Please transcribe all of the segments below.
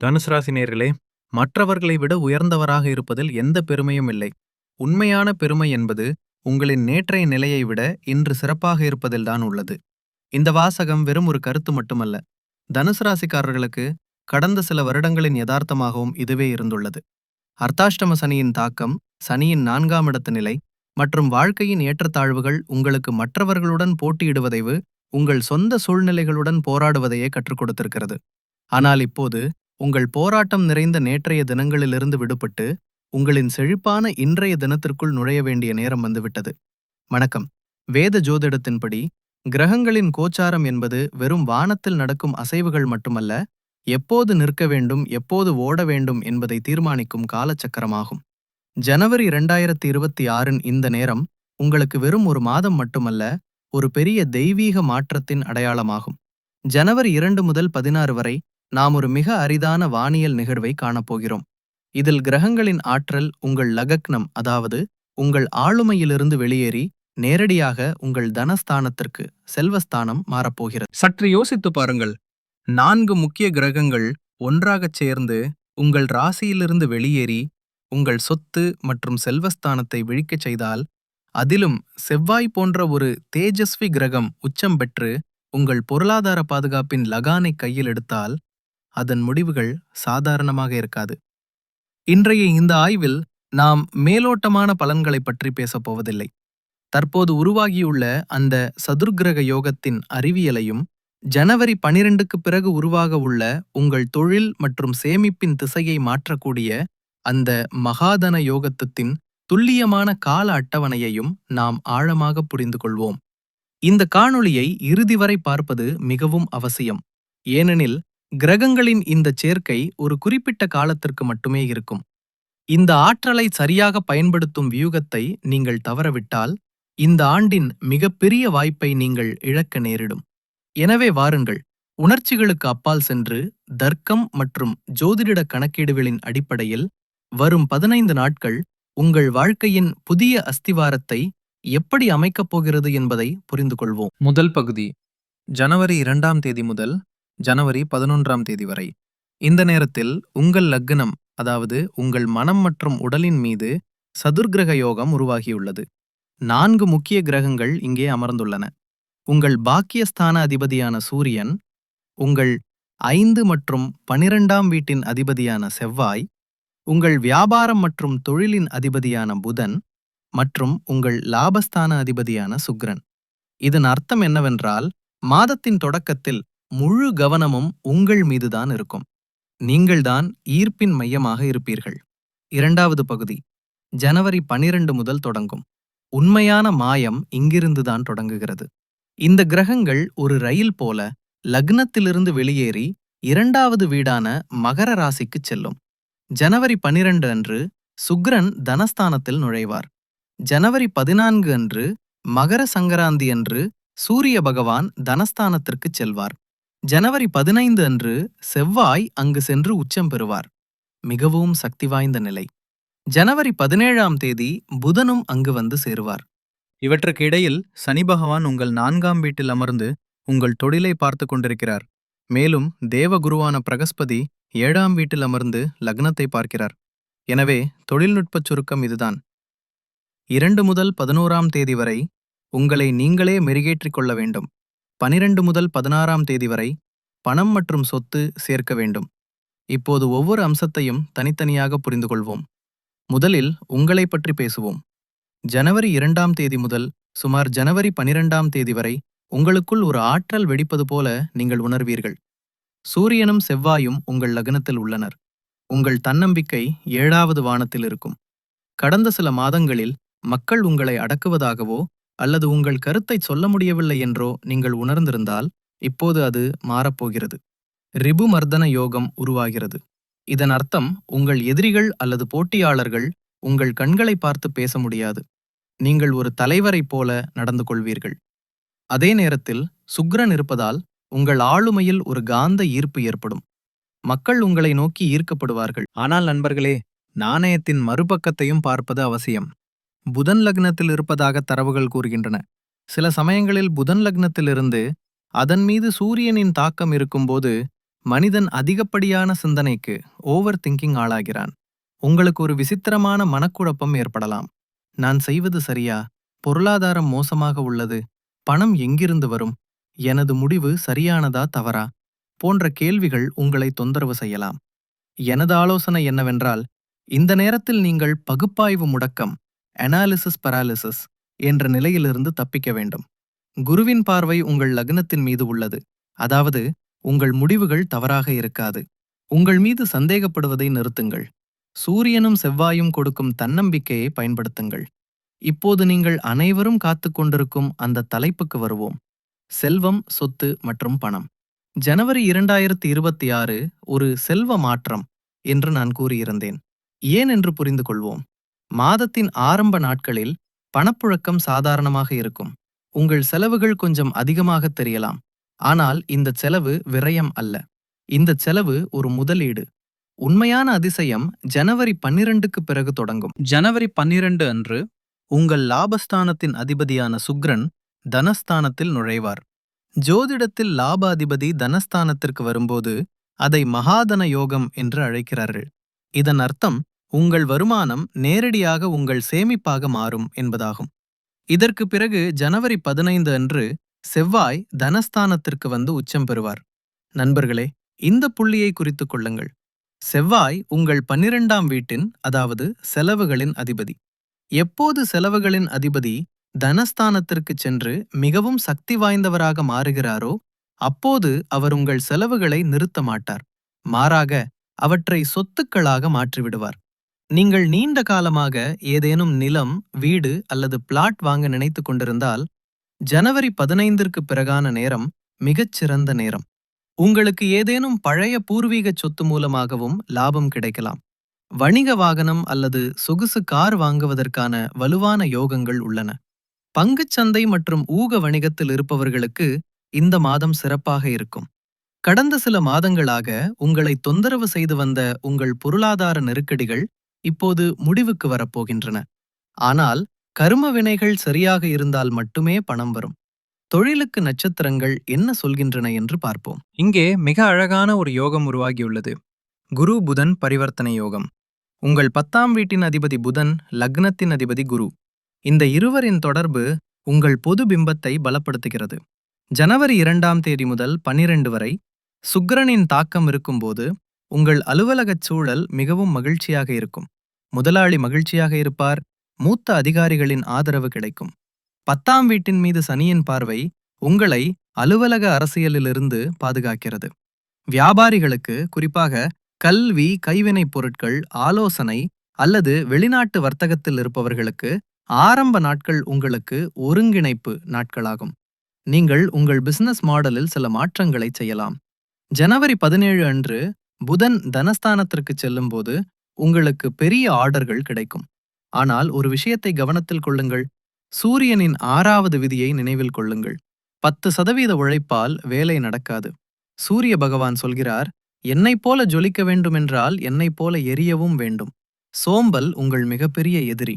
தனுசு ராசி நேர்களே மற்றவர்களை விட உயர்ந்தவராக இருப்பதில் எந்த பெருமையும் இல்லை. உண்மையான பெருமை என்பது உங்களின் நேற்றைய நிலையை விட இன்று சிறப்பாக இருப்பதில்தான் உள்ளது. இந்த வாசகம் வெறும் ஒரு கருத்து மட்டுமல்ல. தனுசு ராசிக்காரர்களுக்கு கடந்த சில வருடங்களின் யதார்த்தமாகவும் இதுவே இருந்துள்ளது. அர்த்தாஷ்டம சனியின் தாக்கம் சனியின் நான்காம் இடத்து நிலை மற்றும் வாழ்க்கையின் ஏற்றத்தாழ்வுகள் உங்களுக்கு மற்றவர்களுடன் போட்டியிடுவதைவு உங்கள் சொந்த சூழ்நிலைகளுடன் போராடுவதையே கற்றுக் கொடுத்திருக்கிறது. ஆனால் இப்போது உங்கள் போராட்டம் நிறைந்த நேற்றைய தினங்களிலிருந்து விடுபட்டு உங்களின் செழிப்பான இன்றைய தினத்திற்குள் நுழைய வேண்டிய நேரம் வந்துவிட்டது. வணக்கம். வேத ஜோதிடத்தின்படி கிரகங்களின் கோச்சாரம் என்பது வெறும் வானத்தில் நடக்கும் அசைவுகள் மட்டுமல்ல எப்போது நிற்க வேண்டும் எப்போது ஓட வேண்டும் என்பதை தீர்மானிக்கும் காலச்சக்கரமாகும். ஜனவரி இரண்டாயிரத்தி இருபத்தி ஆறின் இந்த நேரம் உங்களுக்கு வெறும் ஒரு மாதம் மட்டுமல்ல ஒரு பெரிய தெய்வீக மாற்றத்தின் அடையாளமாகும். ஜனவரி இரண்டு முதல் பதினாறு வரை நாம் ஒரு மிக அரிதான வானியல் நிகழ்வை காணப்போகிறோம். இதில் கிரகங்களின் ஆற்றல் உங்கள் லகக்னம் அதாவது உங்கள் ஆளுமையிலிருந்து வெளியேறி நேரடியாக உங்கள் தனஸ்தானத்திற்கு செல்வஸ்தானம் மாறப்போகிறது. சற்று யோசித்து பாருங்கள். நான்கு முக்கிய கிரகங்கள் ஒன்றாகச் சேர்ந்து உங்கள் ராசியிலிருந்து வெளியேறி உங்கள் சொத்து மற்றும் செல்வஸ்தானத்தை விழிக்கச் செய்தால் அதிலும் செவ்வாய் போன்ற ஒரு தேஜஸ்வி கிரகம் உச்சம் பெற்று உங்கள் பொருளாதார பாதுகாப்பின் லகானை கையில் எடுத்தால் அதன் முடிவுகள் சாதாரணமாக இருக்காது. இன்றைய இந்த ஆய்வில் நாம் மேலோட்டமான பலன்களைப் பற்றி பேசப் போவதில்லை. தற்போது உருவாகியுள்ள அந்த சதுர்கிரக யோகத்தின் அறிவியலையும் ஜனவரி பனிரெண்டுக்கு பிறகு உருவாக உள்ள உங்கள் தொழில் மற்றும் சேமிப்பின் திசையை மாற்றக்கூடிய அந்த மகாதன யோகத்துத்தின் துல்லியமான கால அட்டவணையையும் நாம் ஆழமாக புரிந்து கொள்வோம். இந்த காணொளியை இறுதி வரை பார்ப்பது மிகவும் அவசியம். ஏனெனில் கிரகங்களின் இந்த சேர்க்கை ஒரு குறிப்பிட்ட காலத்திற்கு மட்டுமே இருக்கும். இந்த ஆற்றலை சரியாக பயன்படுத்தும் வியூகத்தை நீங்கள் தவறவிட்டால் இந்த ஆண்டின் மிகப்பெரிய வாய்ப்பை நீங்கள் இழக்க நேரிடும். எனவே வாருங்கள் உணர்ச்சிகளுக்கு அப்பால் சென்று தர்க்கம் மற்றும் ஜோதிட கணக்கீடுகளின் அடிப்படையில் வரும் பதினைந்து நாட்கள் உங்கள் வாழ்க்கையின் புதிய அஸ்திவாரத்தை எப்படி அமைக்கப் போகிறது என்பதை புரிந்து கொள்வோம் முதல் பகுதி ஜனவரி இரண்டாம் தேதி முதல் ஜனவரி பதினொன்றாம் தேதி வரை. இந்த நேரத்தில் உங்கள் லக்னம் அதாவது உங்கள் மனம் மற்றும் உடலின் மீது சதுர்கிரக யோகம் உருவாகியுள்ளது. நான்கு முக்கிய கிரகங்கள் இங்கே அமர்ந்துள்ளன. உங்கள் பாக்கியஸ்தான அதிபதியான சூரியன் உங்கள் ஐந்து மற்றும் பனிரெண்டாம் வீட்டின் அதிபதியான செவ்வாய் உங்கள் வியாபாரம் மற்றும் தொழிலின் அதிபதியான புதன் மற்றும் உங்கள் லாபஸ்தான அதிபதியான சுக்ரன் இதன் அர்த்தம் என்னவென்றால் மாதத்தின் தொடக்கத்தில் முழு கவனமும் உங்கள் மீதுதான் இருக்கும். நீங்கள்தான் ஈர்ப்பின் மையமாக இருப்பீர்கள். இரண்டாவது பகுதி ஜனவரி பனிரெண்டு முதல் தொடங்கும். உண்மையான மாயம் இங்கிருந்துதான் தொடங்குகிறது. இந்த கிரகங்கள் ஒரு ரயில் போல லக்னத்திலிருந்து வெளியேறி இரண்டாவது வீடான மகர ராசிக்குச் செல்லும். ஜனவரி பனிரெண்டு அன்று சுக்ரன் தனஸ்தானத்தில் நுழைவார். ஜனவரி பதினான்கு அன்று மகர சங்கராந்தி அன்று சூரிய பகவான் தனஸ்தானத்திற்குச் செல்வார். ஜனவரி பதினைந்து அன்று செவ்வாய் அங்கு சென்று உச்சம் பெறுவார். மிகவும் சக்தி வாய்ந்த நிலை. ஜனவரி பதினேழாம் தேதி புதனும் அங்கு வந்து சேருவார். இவற்றுக்கு இடையில் சனி பகவான் உங்கள் நான்காம் வீட்டில் அமர்ந்து உங்கள் தொழிலை பார்த்து கொண்டிருக்கிறார். மேலும் தேவகுருவான பிரகஸ்பதி ஏழாம் வீட்டில் அமர்ந்து லக்னத்தை பார்க்கிறார். எனவே தொழில்நுட்பச் சுருக்கம் இதுதான். இரண்டு முதல் பதினோராம் தேதி வரை உங்களை நீங்களே மெருகேற்றிக் கொள்ள வேண்டும். பனிரெண்டு முதல் பதினாறாம் தேதி வரை பணம் மற்றும் சொத்து சேர்க்க வேண்டும். இப்போது ஒவ்வொரு அம்சத்தையும் தனித்தனியாக புரிந்து கொள்வோம் முதலில் உங்களை பற்றி பேசுவோம். ஜனவரி இரண்டாம் தேதி முதல் சுமார் ஜனவரி பனிரெண்டாம் தேதி வரை உங்களுக்குள் ஒரு ஆற்றல் வெடிப்பது போல நீங்கள் உணர்வீர்கள். சூரியனும் செவ்வாயும் உங்கள் லக்னத்தில் உள்ளனர். உங்கள் தன்னம்பிக்கை ஏழாவது வானத்தில் இருக்கும். கடந்த சில மாதங்களில் மக்கள் உங்களை அடக்குவதாகவோ அல்லது உங்கள் கருத்தை சொல்ல முடியவில்லை என்றோ நீங்கள் உணர்ந்திருந்தால் இப்போது அது மாறப்போகிறது. ரிபுமர்தன யோகம் உருவாகிறது. இதன் அர்த்தம் உங்கள் எதிரிகள் அல்லது போட்டியாளர்கள் உங்கள் கண்களை பார்த்து பேச முடியாது. நீங்கள் ஒரு தலைவரைப் போல நடந்து கொள்வீர்கள். அதே நேரத்தில் சுக்ரன் இருப்பதால் உங்கள் ஆளுமையில் ஒரு காந்த ஈர்ப்பு ஏற்படும். மக்கள் உங்களை நோக்கி ஈர்க்கப்படுவார்கள். ஆனால் நண்பர்களே நாணயத்தின் மறுபக்கத்தையும் பார்ப்பது அவசியம். புதன் லக்னத்தில் இருப்பதாக தரவுகள் கூறுகின்றன. சில சமயங்களில் புதன் லக்னத்திலிருந்து அதன் மீது சூரியனின் தாக்கம் இருக்கும்போது மனிதன் அதிகப்படியான சிந்தனைக்கு ஓவர் திங்கிங் ஆளாகிறான். உங்களுக்கு ஒரு விசித்திரமான மனக்குழப்பம் ஏற்படலாம். நான் செய்வது சரியா? பொருளாதாரம் மோசமாக உள்ளது. பணம் எங்கிருந்து வரும்? எனது முடிவு சரியானதா தவறா? போன்ற கேள்விகள் உங்களை தொந்தரவு செய்யலாம். எனது ஆலோசனை என்னவென்றால் இந்த நேரத்தில் நீங்கள் பகுப்பாய்வு முடக்கம் அனாலிசிஸ் பராலிசிஸ் என்ற நிலையிலிருந்து தப்பிக்க வேண்டும். குருவின் பார்வை உங்கள் லக்னத்தின் மீது உள்ளது. அதாவது உங்கள் முடிவுகள் தவறாக இருக்காது. உங்கள் மீது சந்தேகப்படுவதை நிறுத்துங்கள். சூரியனும் செவ்வாயும் கொடுக்கும் தன்னம்பிக்கையை பயன்படுத்துங்கள். இப்போது நீங்கள் அனைவரும் காத்துக் கொண்டிருக்கும் அந்த தலைப்புக்கு வருவோம். செல்வம் சொத்து மற்றும் பணம். ஜனவரி இரண்டாயிரத்தி இருபத்தி ஆறு ஒரு செல்வ மாற்றம் என்று நான் கூறியிருந்தேன். ஏன் என்று புரிந்து கொள்வோம் மாதத்தின் ஆரம்ப நாட்களில் பணப்புழக்கம் சாதாரணமாக இருக்கும். உங்கள் செலவுகள் கொஞ்சம் அதிகமாக தெரியலாம். ஆனால் இந்த செலவு விரயம் அல்ல. இந்த செலவு ஒரு முதலீடு. உண்மையான அதிசயம் ஜனவரி பன்னிரண்டுக்கு பிறகு தொடங்கும். ஜனவரி பன்னிரண்டு அன்று உங்கள் லாபஸ்தானத்தின் அதிபதியான சுக்ரன் தனஸ்தானத்தில் நுழைவார். ஜோதிடத்தில் லாப அதிபதி தனஸ்தானத்திற்கு வரும்போது அதை மகாதன யோகம் என்று அழைக்கிறார்கள். இதன் அர்த்தம் உங்கள் வருமானம் நேரடியாக உங்கள் சேமிப்பாக மாறும் என்பதாகும். இதற்கு பிறகு ஜனவரி பதினைந்து அன்று செவ்வாய் தனஸ்தானத்திற்கு வந்து உச்சம் பெறுவார். நண்பர்களே இந்த புள்ளியை குறித்துக் கொள்ளுங்கள். செவ்வாய் உங்கள் பன்னிரெண்டாம் வீட்டின் அதாவது செலவுகளின் அதிபதி. எப்போது செலவுகளின் அதிபதி தனஸ்தானத்திற்கு சென்று மிகவும் சக்தி வாய்ந்தவராக மாறுகிறாரோ அப்போது அவர் உங்கள் செலவுகளை நிறுத்த மாட்டார். மாறாக அவற்றை சொத்துக்களாக மாற்றிவிடுவார். நீங்கள் நீண்ட காலமாக ஏதேனும் நிலம் வீடு அல்லது பிளாட் வாங்க நினைத்துக் கொண்டிருந்தால் ஜனவரி பதினைந்திற்கு பிறகான நேரம் மிகச் சிறந்த நேரம். உங்களுக்கு ஏதேனும் பழைய பூர்வீக சொத்து மூலமாகவும் லாபம் கிடைக்கலாம். வணிக வாகனம் அல்லது சொகுசு கார் வாங்குவதற்கான வலுவான யோகங்கள் உள்ளன. பங்குச்சந்தை மற்றும் ஊக வணிகத்தில் இருப்பவர்களுக்கு இந்த மாதம் சிறப்பாக இருக்கும். கடந்த சில மாதங்களாக உங்களை தொந்தரவு செய்து வந்த உங்கள் பொருளாதார நெருக்கடிகள் இப்போது முடிவுக்கு வரப்போகின்றன. ஆனால் கரும வினைகள் சரியாக இருந்தால் மட்டுமே பணம் வரும். தொழிலுக்கு நட்சத்திரங்கள் என்ன சொல்கின்றன என்று பார்ப்போம். இங்கே மிக அழகான ஒரு யோகம் உருவாகியுள்ளது. குரு புதன் பரிவர்த்தனை யோகம். உங்கள் பத்தாம் வீட்டின் அதிபதி புதன் லக்னத்தின் அதிபதி குரு. இந்த இருவரின் தொடர்பு உங்கள் பொது பிம்பத்தை பலப்படுத்துகிறது. ஜனவரி இரண்டாம் தேதி முதல் பனிரெண்டு வரை சுக்கிரனின் தாக்கம் இருக்கும்போது உங்கள் அலுவலகச் சூழல் மிகவும் மகிழ்ச்சியாக இருக்கும். முதலாளி மகிழ்ச்சியாக இருப்பார். மூத்த அதிகாரிகளின் ஆதரவு கிடைக்கும். பத்தாம் வீட்டின் மீது சனியின் பார்வை உங்களை அலுவலக அரசியலிலிருந்து பாதுகாக்கிறது. வியாபாரிகளுக்கு குறிப்பாக கல்வி கைவினைப் பொருட்கள் ஆலோசனை அல்லது வெளிநாட்டு வர்த்தகத்தில் இருப்பவர்களுக்கு ஆரம்ப நாட்கள் உங்களுக்கு ஒருங்கிணைப்பு நாட்களாகும். நீங்கள் உங்கள் பிசினஸ் மாடலில் சில மாற்றங்களை செய்யலாம். ஜனவரி பதினேழு அன்று புதன் தனஸ்தானத்திற்கு செல்லும்போது உங்களுக்கு பெரிய ஆர்டர்கள் கிடைக்கும். ஆனால் ஒரு விஷயத்தை கவனத்தில் கொள்ளுங்கள். சூரியனின் ஆறாவது விதியை நினைவில் கொள்ளுங்கள். பத்து சதவீத உழைப்பால் வேலை நடக்காது. சூரிய பகவான் சொல்கிறார் என்னைப் போல ஜொலிக்க வேண்டுமென்றால் என்னைப் போல எரியவும் வேண்டும். சோம்பல் உங்கள் மிகப்பெரிய எதிரி.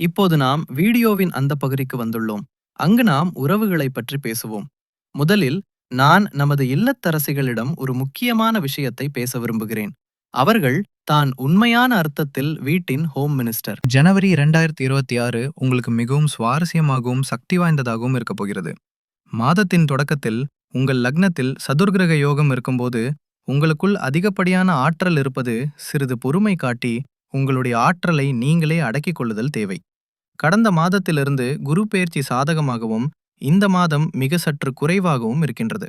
இப்போது நாம் வீடியோவின் அந்த பகுதிக்கு வந்துள்ளோம். அங்கு நாம் உறவுகளை பற்றி பேசுவோம். முதலில் நான் நமது இல்லத்தரசிகளிடம் ஒரு முக்கியமான விஷயத்தை பேச விரும்புகிறேன். அவர்கள் தான் உண்மையான அர்த்தத்தில் வீட்டின் ஹோம் மினிஸ்டர் ஜனவரி இரண்டாயிரத்தி இருபத்தி ஆறு உங்களுக்கு மிகவும் சுவாரஸ்யமாகவும் சக்தி வாய்ந்ததாகவும் இருக்கப் போகிறது. மாதத்தின் தொடக்கத்தில் உங்கள் லக்னத்தில் சதுர்கிரக யோகம் இருக்கும்போது உங்களுக்குள் அதிகப்படியான ஆற்றல் இருப்பது சிறிது பொறுமை காட்டி உங்களுடைய ஆற்றலை நீங்களே அடக்கிக் கொள்ளுதல் தேவை. கடந்த மாதத்திலிருந்து குரு பெயர்ச்சி சாதகமாகவும் இந்த மாதம் மிக சற்று குறைவாகவும் இருக்கின்றது.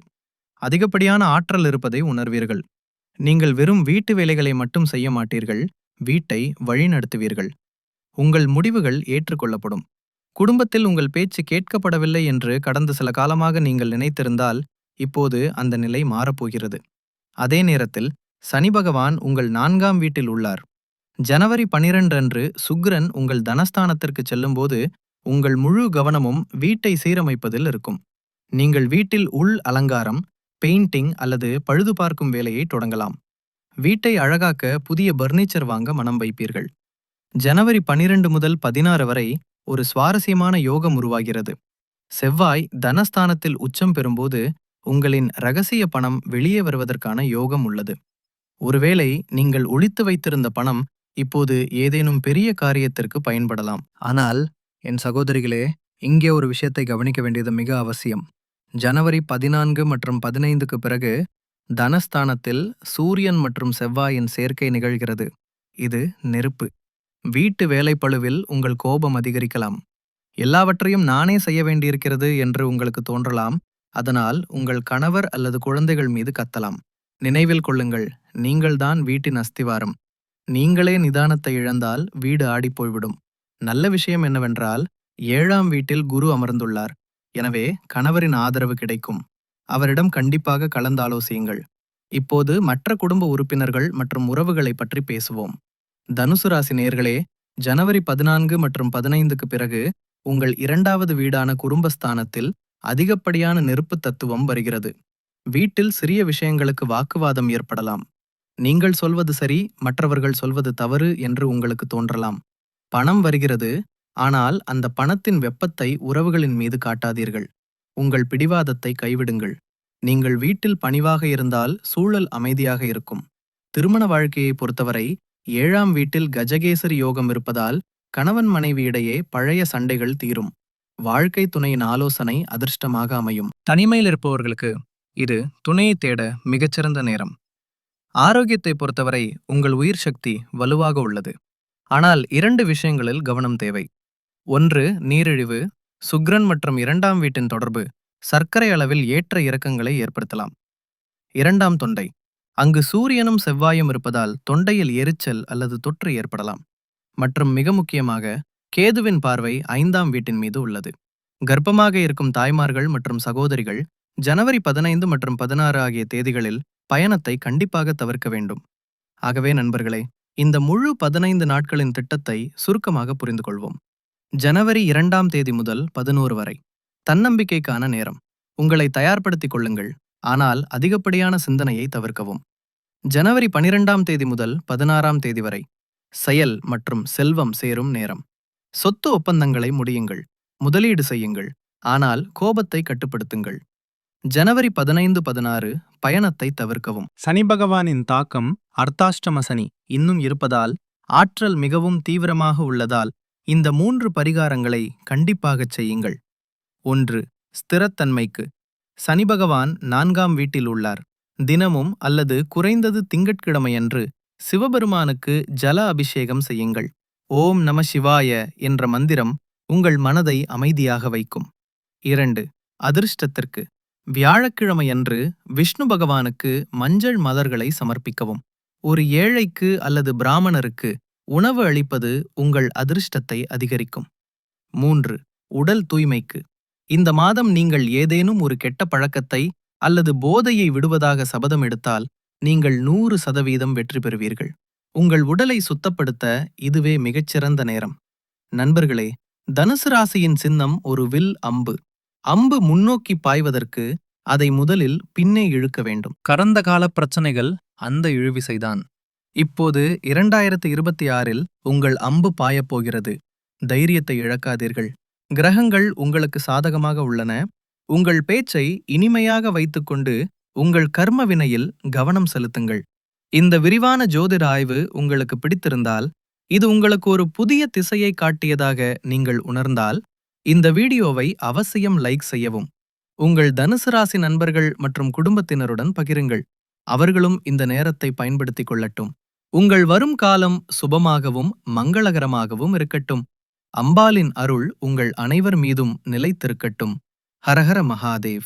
அதிகப்படியான ஆற்றல் இருப்பதை உணர்வீர்கள். நீங்கள் வெறும் வீட்டு வேலைகளை மட்டும் செய்ய மாட்டீர்கள் வீட்டை வழிநடத்துவீர்கள். உங்கள் முடிவுகள் ஏற்றுக்கொள்ளப்படும். குடும்பத்தில் உங்கள் பேச்சு கேட்கப்படவில்லை என்று கடந்த சில காலமாக நீங்கள் நினைத்திருந்தால் இப்போது அந்த நிலை மாறப்போகிறது. அதே நேரத்தில் சனி பகவான் உங்கள் நான்காம் வீட்டில் உள்ளார். ஜனவரி பனிரெண்டு அன்று சுக்ரன் உங்கள் தனஸ்தானத்திற்கு செல்லும்போது உங்கள் முழு கவனமும் வீட்டை சீரமைப்பதில் இருக்கும். நீங்கள் வீட்டில் உள் அலங்காரம் பெயிண்டிங் அல்லது பழுது பார்க்கும் வேலையை தொடங்கலாம். வீட்டை அழகாக்க புதிய பர்னிச்சர் வாங்க மனம் வைப்பீர்கள். ஜனவரி பனிரெண்டு முதல் பதினாறு வரை ஒரு சுவாரஸ்யமான யோகம் உருவாகிறது. செவ்வாய் தனஸ்தானத்தில் உச்சம் பெறும்போது உங்களின் ரகசிய பணம் வெளியே வருவதற்கான யோகம் உள்ளது. ஒருவேளை நீங்கள் ஒழித்து வைத்திருந்த பணம் இப்போது ஏதேனும் பெரிய காரியத்திற்கு பயன்படலாம். ஆனால் என் சகோதரிகளே இங்கே ஒரு விஷயத்தை கவனிக்க வேண்டியது மிக அவசியம். ஜனவரி பதினான்கு மற்றும் பதினைந்துக்கு பிறகு தனஸ்தானத்தில் சூரியன் மற்றும் செவ்வாயின் சேர்க்கை நிகழ்கிறது. இது நெருப்பு. வீட்டு வேலைப்பளுவில் உங்கள் கோபம் அதிகரிக்கலாம். எல்லாவற்றையும் நானே செய்ய வேண்டியிருக்கிறது என்று உங்களுக்கு தோன்றலாம். அதனால் உங்கள் கணவர் அல்லது குழந்தைகள் மீது கத்தலாம். நினைவில் கொள்ளுங்கள் நீங்கள்தான் வீட்டின் அஸ்திவாரம். நீங்களே நிதானத்தை இழந்தால் வீடு ஆடிப்போய்விடும் நல்ல விஷயம் என்னவென்றால் ஏழாம் வீட்டில் குரு அமர்ந்துள்ளார். எனவே கணவரின் ஆதரவு கிடைக்கும். அவரிடம் கண்டிப்பாக கலந்தாலோசியுங்கள். இப்போது மற்ற குடும்ப உறுப்பினர்கள் மற்றும் உறவுகளை பற்றி பேசுவோம். தனுசு ராசி நேர்களே ஜனவரி பதினான்கு மற்றும் பதினைந்துக்கு பிறகு உங்கள் இரண்டாவது வீடான குடும்பஸ்தானத்தில் அதிகப்படியான நெருப்பு தத்துவம் வருகிறது. வீட்டில் சிறிய விஷயங்களுக்கு வாக்குவாதம் ஏற்படலாம். நீங்கள் சொல்வது சரி மற்றவர்கள் சொல்வது தவறு என்று உங்களுக்கு தோன்றலாம். பணம் வருகிறது ஆனால் அந்த பணத்தின் வெப்பத்தை உறவுகளின் மீது காட்டாதீர்கள். உங்கள் பிடிவாதத்தை கைவிடுங்கள். நீங்கள் வீட்டில் பணிவாக இருந்தால் சூழல் அமைதியாக இருக்கும். திருமண வாழ்க்கையை பொறுத்தவரை ஏழாம் வீட்டில் கஜகேசரி யோகம் இருப்பதால் கணவன் மனைவி இடையே பழைய சண்டைகள் தீரும். வாழ்க்கை துணையின் ஆலோசனை அதிர்ஷ்டமாக அமையும். தனிமையில் இருப்பவர்களுக்கு இது துணையை தேட மிகச்சிறந்த நேரம். ஆரோக்கியத்தை பொறுத்தவரை உங்கள் உயிர் சக்தி வலுவாக உள்ளது. ஆனால் இரண்டு விஷயங்களில் கவனம் தேவை. ஒன்று நீரிழிவு சுக்ரன் மற்றும் இரண்டாம் வீட்டின் தொடர்பு சர்க்கரை அளவில் ஏற்ற இறக்கங்களை ஏற்படுத்தலாம். இரண்டாம் தொண்டை அங்கு சூரியனும் செவ்வாயும் இருப்பதால் தொண்டையில் எரிச்சல் அல்லது தொற்று ஏற்படலாம். மற்றும் மிக முக்கியமாக கேதுவின் பார்வை ஐந்தாம் வீட்டின் மீது உள்ளது. கர்ப்பமாக இருக்கும் தாய்மார்கள் மற்றும் சகோதரிகள் ஜனவரி பதினைந்து மற்றும் பதினாறு ஆகிய தேதிகளில் பயணத்தை கண்டிப்பாக தவிர்க்க வேண்டும். ஆகவே நண்பர்களே இந்த முழு பதினைந்து நாட்களின் திட்டத்தை சுருக்கமாக புரிந்து கொள்வோம் ஜனவரி இரண்டாம் தேதி முதல் பதினோரு வரை. தன்னம்பிக்கைக்கான நேரம். உங்களை தயார்படுத்திக் கொள்ளுங்கள். ஆனால் அதிகப்படியான சிந்தனையை தவிர்க்கவும். ஜனவரி பனிரெண்டாம் தேதி முதல் பதினாறாம் தேதி வரை. செயல் மற்றும் செல்வம் சேரும் நேரம். சொத்து ஒப்பந்தங்களை முடியுங்கள். முதலீடு செய்யுங்கள். ஆனால் கோபத்தை கட்டுப்படுத்துங்கள். ஜனவரி பதினைந்து பதினாறு பயணத்தை தவிர்க்கவும். சனி பகவானின் தாக்கம் அர்த்தாஷ்டம சனி இன்னும் இருப்பதால் ஆற்றல் மிகவும் தீவிரமாக உள்ளதால் இந்த மூன்று பரிகாரங்களை கண்டிப்பாகச் செய்யுங்கள். ஒன்று ஸ்திரத்தன்மைக்கு. சனி பகவான் நான்காம் வீட்டில் உள்ளார். தினமும் அல்லது குறைந்தது திங்கட்கிழமையன்று சிவபெருமானுக்கு ஜல அபிஷேகம் செய்யுங்கள். ஓம் நம சிவாய என்ற மந்திரம் உங்கள் மனதை அமைதியாக வைக்கும். இரண்டு அதிர்ஷ்டத்திற்கு. வியாழக்கிழமையன்று விஷ்ணு பகவானுக்கு மஞ்சள் மலர்களை சமர்ப்பிக்கவும். ஒரு ஏழைக்கு அல்லது பிராமணருக்கு உணவு அளிப்பது உங்கள் அதிர்ஷ்டத்தை அதிகரிக்கும். மூன்று உடல் தூய்மைக்கு. இந்த மாதம் நீங்கள் ஏதேனும் ஒரு கெட்ட பழக்கத்தை அல்லது போதையை விடுவதாக சபதம் எடுத்தால் நீங்கள் நூறு சதவீதம் வெற்றி பெறுவீர்கள். உங்கள் உடலை சுத்தப்படுத்த இதுவே மிகச்சிறந்த நேரம். நண்பர்களே தனுசு ராசியின் சின்னம் ஒரு வில் அம்பு. அம்பு முன்னோக்கி பாய்வதற்கு அதை முதலில் பின்னே இழுக்க வேண்டும். கடந்த கால பிரச்சனைகள் அந்த இழுவிசைதான். இப்போது இரண்டாயிரத்து இருபத்தி ஆறில் உங்கள் அம்பு பாயப் போகிறது. தைரியத்தை இழக்காதீர்கள். கிரகங்கள் உங்களுக்கு சாதகமாக உள்ளன. உங்கள் பேச்சை இனிமையாக வைத்துக்கொண்டு உங்கள் கர்ம வினையில் கவனம் செலுத்துங்கள். இந்த விரிவான ஜோதிட ஆய்வு உங்களுக்கு பிடித்திருந்தால் இது உங்களுக்கு ஒரு புதிய திசையை காட்டியதாக நீங்கள் உணர்ந்தால் இந்த வீடியோவை அவசியம் லைக் செய்யவும். உங்கள் தனுசு ராசி நண்பர்கள் மற்றும் குடும்பத்தினருடன் பகிருங்கள். அவர்களும் இந்த நேரத்தை பயன்படுத்திக் கொள்ளட்டும். உங்கள் வரும் காலம் சுபமாகவும் மங்களகரமாகவும் இருக்கட்டும். அம்பாலின் அருள் உங்கள் அனைவர் மீதும் நிலைத்திருக்கட்டும். ஹரஹர மகாதேவ்.